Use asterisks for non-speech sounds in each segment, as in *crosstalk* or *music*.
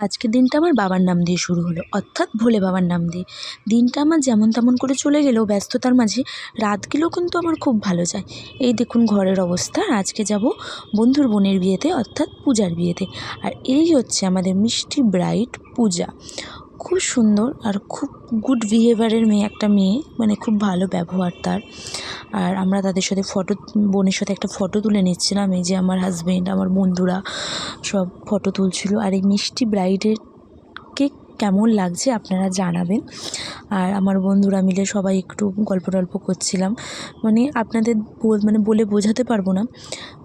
আজকের দিনটা আমার বাবার নাম দিয়ে শুরু হলো, অর্থাৎ ভোলে বাবার নাম দিয়ে। দিনটা আমার যেমন তেমন করে চলে গেলেও ব্যস্ততার মাঝে রাতগুলো কিন্তু আমার খুব ভালো যায়। এই দেখুন ঘরের অবস্থা আজকে যাব বন্ধুর বোনের বিয়েতে, অর্থাৎ পূজার বিয়েতে। আর এই হচ্ছে আমাদের মিষ্টি ব্রাইট পূজা। খুব সুন্দর আর খুব গুড বিহেভিয়ারের মেয়ে, একটা মেয়ে মানে খুব ভালো ব্যবহার তার। আর আমরা তাদের সাথে ফটো বোনের সাথে একটা ফটো তুলে নিচ্ছিলাম, এই যে আমার হাজব্যান্ড আমার বন্ধুরা সব ফটো তুলছিল। আর এই মিষ্টি ব্রাইডেরকে কেমন লাগছে আপনারা জানাবেন। আর আমার বন্ধুরা মিলে সবাই একটু গল্প টল্প করছিলাম। মানে আপনাদের মানে বলে বোঝাতে পারব না।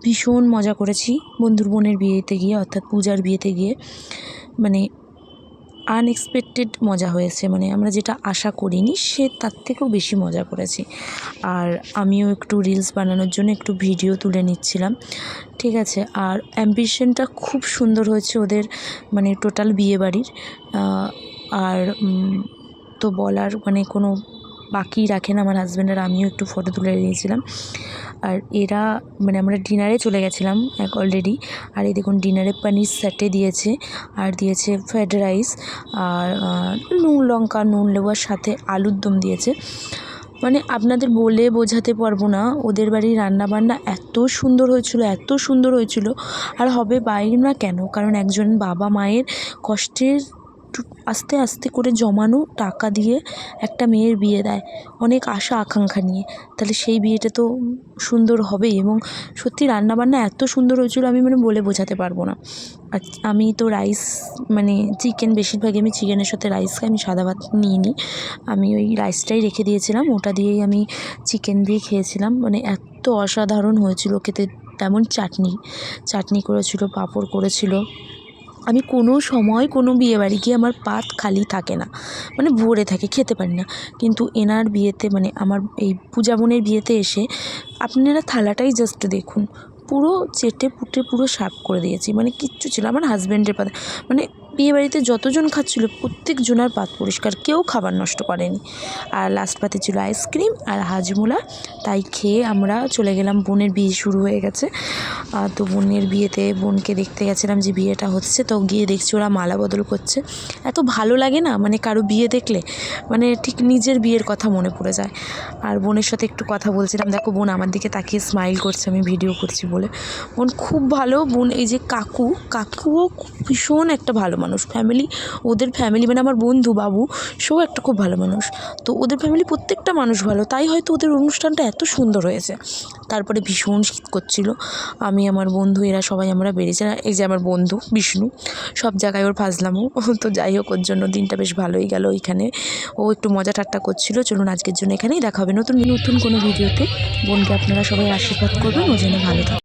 ভীষণ মজা করেছি বন্ধুর বোনের বিয়েতে গিয়ে, অর্থাৎ পূজার বিয়েতে গিয়ে। মানে আনএক্সপেক্টেড মজা হয়েছে। মানে আমরা যেটা আশা করিনি, সে তার থেকেও বেশি মজা করেছি। আর আমিও একটু রিলস বানানোর জন্য একটু ভিডিও তুলে নিচ্ছিলাম। ঠিক আছে, আর অ্যাম্বিশনটা খুব সুন্দর হয়েছে ওদের মানে টোটাল বিয়েবাড়ির। আর তো বলার মানে কোনো বাকি রাখেন আমার হাজব্যান্ড আর আমিও একটু ফটো তুলে নিয়েছিলাম আর এরা মানে আমরা ডিনারে চলে গেছিলাম, এক অলরেডি আর এই দেখুন ডিনারে পানির স্যাটে দিয়েছে, আর দিয়েছে ফ্রায়েড রাইস আর নুন লঙ্কা, নুন লেবুর সাথে আলুর দম দিয়েছে। মানে আপনাদের বলে বোঝাতে পারব না, ওদের বাড়ির রান্নাবান্না এত সুন্দর হয়েছিল, এত সুন্দর হয়েছিল। আর হবে বাইরে না কেন? কারণ একজন বাবা মায়ের কষ্টের টু- আস্তে আস্তে করে জমানো টাকা দিয়ে একটা মেয়ের বিয়ে দেয়। অনেক আশা, আকাঙ্ক্ষা নিয়ে। তাহলে সেই বিয়েটা তো সুন্দর হবেই এবং সত্যি রান্নাবান্না এত সুন্দর হয়েছিল আমি মানে বলে বোঝাতে পারব না। আর আমি তো রাইস মানে চিকেন বেশিরভাগই আমি চিকেনের সাথে রাইস খাই আমি সাদা ভাত নিয়ে নিই আমি ওই রাইসটাই রেখে দিয়েছিলাম। ওটা দিয়েই আমি চিকেন দিয়ে খেয়েছিলাম। মানে এত অসাধারণ হয়েছিল। খেতে তেমন চাটনি চাটনি করেছিল, পাঁপড় করেছিল। আমি কোনো সময় কোনো বিয়েবাড়ি গিয়ে আমার পাত খালি থাকে না। মানে ভরে থাকে, খেতে পারি না। কিন্তু এনার বিয়েতে মানে আমার এই পূজা বোনের বিয়েতে এসে আপনারা থালাটাই জাস্ট দেখুন। পুরো চেটে পুটে পুরো সাফ করে দিয়েছি। মানে কিচ্ছু ছিল আমার হাজব্যান্ডের পাতে। মানে বিয়েবাড়িতে যতজন খাচ্ছিল, প্রত্যেকজনার পাত পরিষ্কার। কেউ খাবার নষ্ট করেনি। আর লাস্ট পাতে ছিল আইসক্রিম আর হাজমোলা। তাই খেয়ে আমরা চলে গেলাম। বোনের বিয়ে শুরু হয়ে গেছে। তো বোনের বিয়েতে বোনকে দেখতে গেছিলাম যে বিয়েটা হচ্ছে, তো গিয়ে দেখছি ওরা মালা বদল করছে। এত ভালো লাগে না? মানে কারও বিয়ে দেখলে মানে ঠিক নিজের বিয়ের কথা মনে পড়ে যায়। আর বোনের সাথে একটু কথা বলছিলাম, দেখো বোন আমার দিকে তাকিয়ে স্মাইল করছে, আমি ভিডিও করছি বলে। বোন খুব ভালো, বোন এই যে কাকু, কাকুও ভীষণ একটা ভালো মানুষ। ফ্যামিলি ওদের ফ্যামিলি মানে আমার বন্ধু, বাবু, সেও একটা খুব ভালো মানুষ। তো ওদের ফ্যামিলি প্রত্যেকটা মানুষ ভালো, তাই হয়তো ওদের অনুষ্ঠানটা এত সুন্দর হয়েছে। তারপরে ভীষণ শীত করছিল। আমি আমার বন্ধু, এরা সবাই আমরা বেরিয়েছিলাম এই যে আমার বন্ধু, বিষ্ণু, সব জায়গায় ওর ফাজলামও *laughs* তো যাই হোক, ওর জন্য দিনটা বেশ ভালোই গেল ওইখানে। ও একটু মজা ঠাট্টা করছিল। চলুন আজকের জন্য এখানেই দেখা হবে নতুন নতুন কোনো ভিডিওতে। বোনকে আপনারা সবাই আশীর্বাদ করবেন। ও যেন ভালো থাকে।